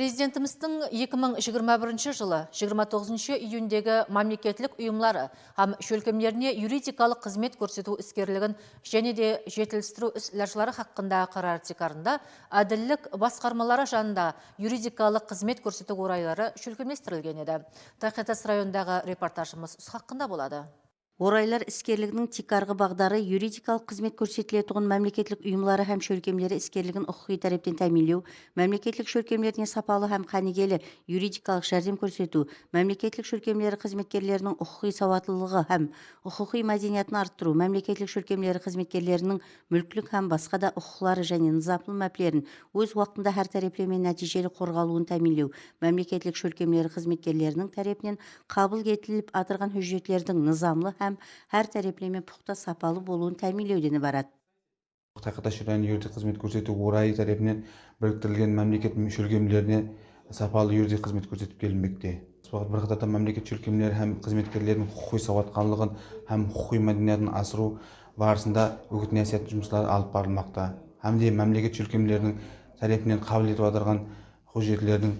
Президентіміздің 2021 жылы 29 июндегі мемлекеттік ұйымлары һәм шөлкемлеріне юридикалық қызмет көрсету іскерлігін және де жетілістіру іс-ләжлары қарар тикарында әділлік басқармалары жанында юридикалық қызмет көрсету орайлары шөлкемлестірілген еді. Тақетас райондағы репортажымыз хақында болады. Орайлар іскерлігінің тикарғы бағдары юридикалық қызмет көрсетілетұғын мәмлекетлік ұйымлары һәм шөлкемлері іскерлігін ұққи тәрептен тәмелеу, мәмлекетлік шөлкемлеріне сапалы һәм қанегелі юридикалық жәрдем көрсету, мәмлекетлік шөлкемлері қызметкерлерінің ұққи сауатлылығы һәм ұққи мәдениетін арттыру, мәмлекетлік шөлкемлері қызметкерлерінің мүлкілік һәм басқа да ұққылары және нызапыл мәплерін өз уақытында һәр тәреплемен нәтижелі қорғалуын тәмелеу, мәмлекетлік шөлкемлері қызметкерлерінің тәрепінен қабыл етіліп атырған hüjjetlerдің нызамлы һәм һәр тәреплемен пұхта сапалы болуын тәминлеуден ібарат. Тақаташ район юридик қызмет көрсету орайы тарапынан біріктірілген мемлекет шөлкемлеріне сапалы юридик қызмет көрсетіп келінбекте. Бірқатар мемлекет шөлкемлері һәм қызметкерлерінің құқи сауатқанлығын һәм құқи мәдениетін асыру барысында үгіт насихат жұмыстары алып барылмақта. Һәмде мемлекет шөлкемлерінің тарапынан қабыл етіп hüjjetlerдің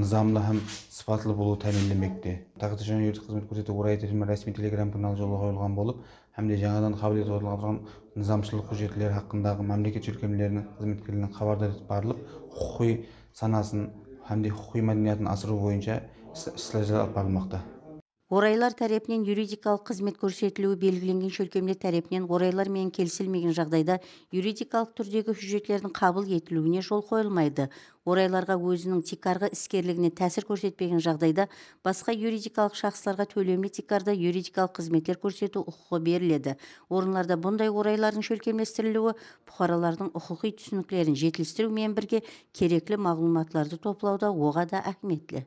низамлы һәм сыпатлы болуы тәмінленмекте. Тағаты және қызмет көрсету орайы термин рәсми телеграм каналы жолға қойылған болып, һәмде жаңадан қабыл етіп отырған hüjjetlер хақындағы мемлекет шөлкемлерінің қызметкерлерінің хабардар етіп барылып, құқи санасын һәмде құқи мәдениетін асыру бойынша іс-шаралар алып барылмақта. Орайлар тәрепінен юридикалық қызмет көрсетілуі белгіленген шөлкемлер тәрепінен орайлар мен келісілмеген жағдайда юридикалық түрдегі hüjjetlerдің қабыл етілуіне жол қойылмайды. Орайларға өзінің тикарғы іскерлігіне тәсір көрсетпеген жағдайда басқа юридикалық шақсыларға төлемлі тикарда юридикалық қызметтер көрсету құқығы беріледі. Орынларда бұндай орайлардың шөлкемлестірілуі бұқаралардың құқықи түсініктерін жетілістірумен бірге керекті мағлұматларды топлауда оға да әхметлі.